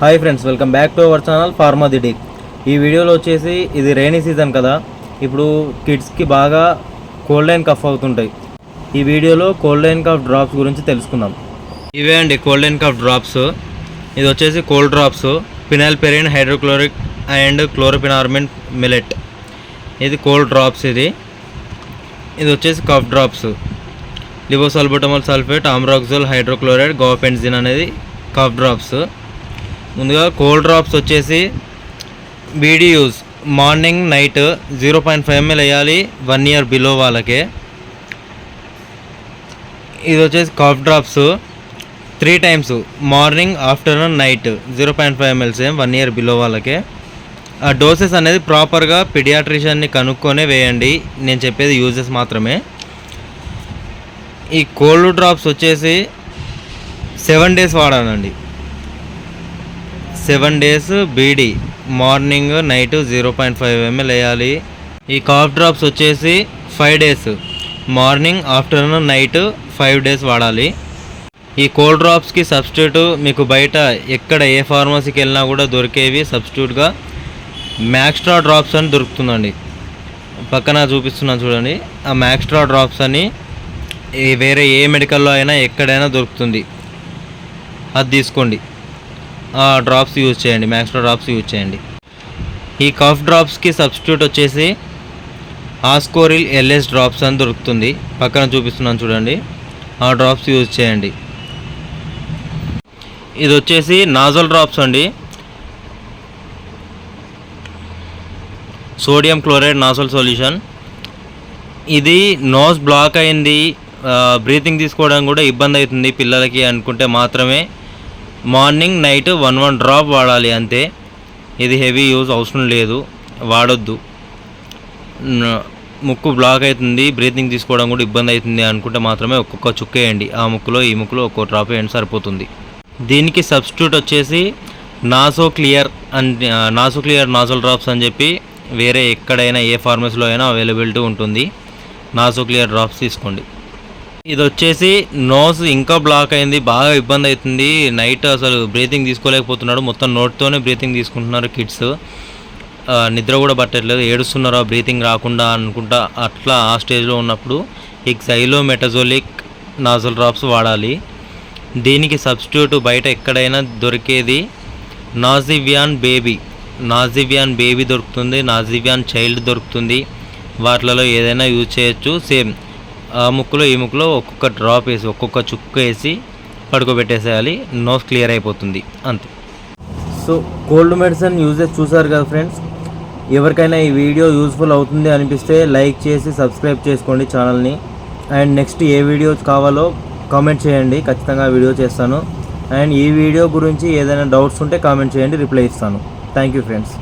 Hi friends welcome back to our channel pharma Didi ఈ వీడియోలో వచ్చేసి ఇది రైనీ సీజన్ కదా. ఇప్పుడు కిడ్స్కి బాగా కోల్డ్ అండ్ కఫ్ అవుతుంటాయి. ఈ వీడియోలో కోల్డ్ అండ్ కఫ్ డ్రాప్స్ గురించి తెలుసుకుందాం. ఇవే అండి కోల్డ్ అండ్ కఫ్ డ్రాప్స్. ఇది వచ్చేసి cold drops. Phenylephrine hydrochloric and chlorpheniramine maleate ఇది కోల్డ్ డ్రాప్స్ ఇది. ఇది వచ్చేసి cough drops. Levosalbutamol sulphate ambroxol hydrochloride guaifenesin అనేది కఫ్ డ్రాప్స్. ముందుగా కోల్డ్ డ్రాప్స్ వచ్చేసి BD use morning night zero point five ML వేయాలి వన్ ఇయర్ బిలో వాళ్ళకే. ఇది వచ్చేసి cough drops three times morning afternoon night zero point five ML same one year below వాళ్ళకే. ఆ doses అనేది ప్రాపర్గా పిడియాట్రిషియన్ని కనుక్కొనే వేయండి. నేను చెప్పేది యూజెస్ మాత్రమే. ఈ కోల్డ్ డ్రాప్స్ వచ్చేసి seven days వాడానండి seven days BD morning night zero point five ML వేయాలి. ఈ కాఫ్ డ్రాప్స్ వచ్చేసి five days morning afternoon night five days వాడాలి. ఈ కోల్డ్ డ్రాప్స్కి సబ్స్టిట్యూట్ మీకు బయట ఎక్కడ ఏ ఫార్మసీకి వెళ్ళినా కూడా దొరికేవి సబ్స్టిట్యూట్గా మ్యాక్స్ట్రా డ్రాప్స్ అని దొరుకుతుందండి. పక్కన చూపిస్తున్నాను చూడండి. ఆ మ్యాక్స్ట్రా డ్రాప్స్ అని వేరే ఏ మెడికల్లో అయినా ఎక్కడైనా దొరుకుతుంది. అది తీసుకోండి. డ్రాప్స్ యూజ్ చేయండి మ్యాక్స్లో డ్రాప్స్ యూజ్ చేయండి. ఈ కఫ్ డ్రాప్స్కి సబ్స్టిట్యూట్ వచ్చేసి ఆస్కోరిల్ ఎల్ఎస్ డ్రాప్స్ అని దొరుకుతుంది. పక్కన చూపిస్తున్నాను చూడండి. ఆ డ్రాప్స్ యూజ్ చేయండి. ఇది వచ్చేసి నాజల్ డ్రాప్స్ అండి. సోడియం క్లోరైడ్ నాజల్ సొల్యూషన్ ఇది నోస్ బ్లాక్ అయింది. బ్రీతింగ్ తీసుకోవడం కూడా ఇబ్బంది అవుతుంది పిల్లలకి అనుకుంటే మాత్రమే. Morning night one one drop వాడాలి అంతే. ఇది హెవీ యూజ్ అవసరం లేదు. వాడొద్దు. ముక్కు బ్లాక్ అవుతుంది బ్రీతింగ్ తీసుకోవడం కూడా ఇబ్బంది అవుతుంది అనుకుంటే మాత్రమే ఒక్కొక్క చుక్క వేయండి ఆ ముక్కులో ఈ ముక్కులో ఒక్కో డ్రాప్ వేయండి సరిపోతుంది. దీనికి సబ్స్టిట్యూట్ వచ్చేసి Nasoclear and Nasoclear nasal drops అని చెప్పి వేరే ఎక్కడైనా ఏ ఫార్మసీలో అయినా అవైలబిలిటీ ఉంటుంది. నాసో క్లియర్ డ్రాప్స్ తీసుకోండి. ఇది వచ్చేసి నోస్ ఇంకా బ్లాక్ అయింది బాగా ఇబ్బంది అవుతుంది నైట్ అసలు బ్రీతింగ్ తీసుకోలేకపోతున్నాడు. మొత్తం నోట్తోనే బ్రీతింగ్ తీసుకుంటున్నారు కిడ్స్. నిద్ర కూడా పట్టట్లేదు. ఏడుస్తున్నారు బ్రీతింగ్ రాకుండా అనుకుంటా అట్లా ఆ స్టేజ్లో ఉన్నప్పుడు ఈ సైలో మెటజోలిక్ నాజల్ డ్రాప్స్ వాడాలి. దీనికి సబ్స్టిట్యూట్ బయట ఎక్కడైనా దొరికేది నాజివ్యాన్ బేబీ. నాజివ్యాన్ బేబీ దొరుకుతుంది నాజివ్యాన్ చైల్డ్ దొరుకుతుంది. వాటిలలో ఏదైనా యూజ్ చేయొచ్చు. సేమ్ ఆ ముక్కులో ఈ ముక్కులో ఒక్కొక్క డ్రాప్ వేసి ఒక్కొక్క చుక్క వేసి పడుకోబెట్టేసేయాలి. నోస్ క్లియర్ అయిపోతుంది. అంతే. సో కోల్డ్ మెడిసిన్ యూజెస్ చూసారు కదా ఫ్రెండ్స్? ఎవరికైనా ఈ వీడియో యూస్ఫుల్ అవుతుంది అనిపిస్తే లైక్ చేసి సబ్స్క్రైబ్ చేసుకోండి ఛానల్ని. అండ్ నెక్స్ట్ ఏ వీడియోస్ కావాలో కామెంట్ చేయండి. ఖచ్చితంగా వీడియో చేస్తాను. అండ్ ఈ వీడియో గురించి ఏదైనా డౌట్స్ ఉంటే కామెంట్ చేయండి రిప్లై ఇస్తాను. Thank you friends.